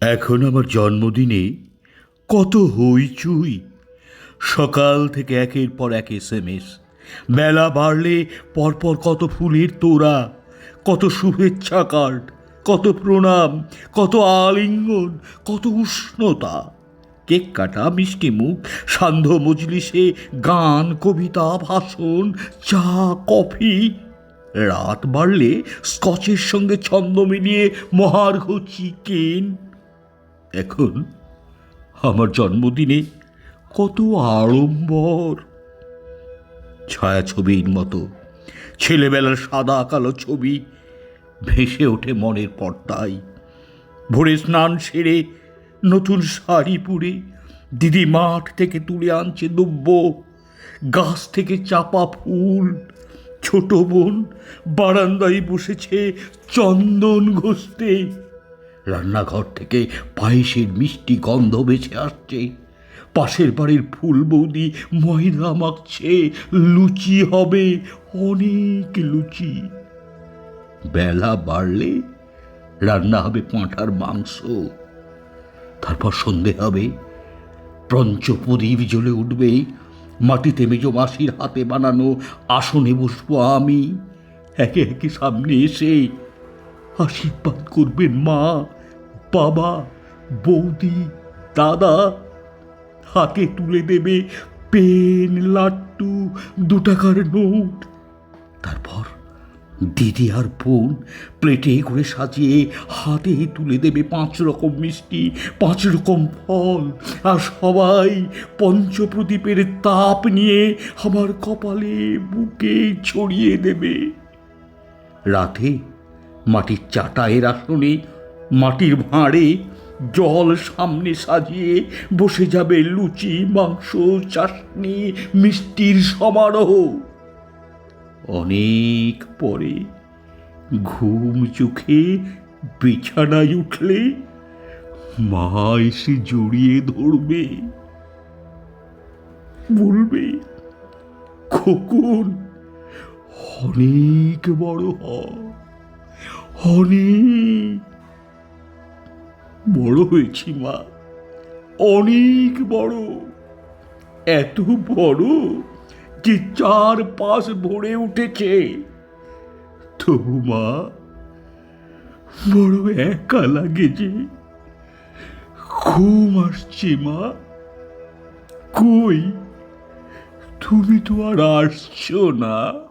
এখন আমার জন্মদিনে কত হইচুই সকাল থেকে একের পর এক এস এম এস বেলা বাড়লে পরপর কত ফুলের তোড়া, কত শুভেচ্ছা কার্ড, কত প্রণাম, কত আলিঙ্গন, কত উষ্ণতা। কেক কাটা, মিষ্টি মুখ, সান্ধ্য মজলিসে গান, কবিতা, ভাষণ, চা, কফি। রাত বাড়লে স্কচের সঙ্গে ছন্দ মিলিয়ে মহার্ঘ চিকেন। এখন আমার জন্মদিনে কত আড়ম্বর। ছায়াছবির মতো ছেলেবেলার সাদা কালো ছবি ভেসে ওঠে মনের পর্দায়। ভোরে স্নান সেরে নতুন শাড়ি পরে দিদি মাঠ থেকে তুলে আনছে দুব্য গাছ থেকে চাপা ফুল। ছোট বোন বারান্দায় বসেছে চন্দন ঘষতে। রান্নাঘর থেকে পায়েসের মিষ্টি গন্ধ বেছে আসছে। পাশের বাড়ির ফুল বৌদি ময়দা মাখছে, লুচি হবে, অনেক লুচি। বেলা বাড়লে রান্না হবে পাঁঠার মাংস। তারপর সন্ধে হবে, পঞ্চপ্রদীপ জ্বলে উঠবে, মাটিতে মেজ মাসির হাতে বানানো আসনে বসবো আমি। একে একে সামনে এসে আশীর্বাদ করবেন মা, বাবা, বৌদি, দাদা। হাতে তুলে দেবে পেন লাট্টু দু টাকার নোট। তারপর দিদি আর বোন প্লেটে করে সাজিয়ে হাতে তুলে দেবে পাঁচ রকম মিষ্টি, পাঁচ রকম ফল। আর সবাই পঞ্চপ্রদীপের তাপ নিয়ে আমার কপালে বুকে ছড়িয়ে দেবে। রাতে মাটির চাটায়ের আসনে মাটির ভাঁড়ে জল সামনে সাজিয়ে বসে যাবে লুচি, মাংস, চাটনি, মিষ্টির সমারোহ। অনেক পরে ঘুম চোখে বিছানায় উঠলে মা এসে জড়িয়ে ধরবে, বলবে, খোকন, অনেক বড় হ অনেক বড় হয়েছি মা, অনেক বড়। এত বড় যে চার পাশ ভরে উঠেছে। তবু মা, বড় একা লাগে যে। ঘুম আসছে মা। কই? তুমি তো আর আসছো না।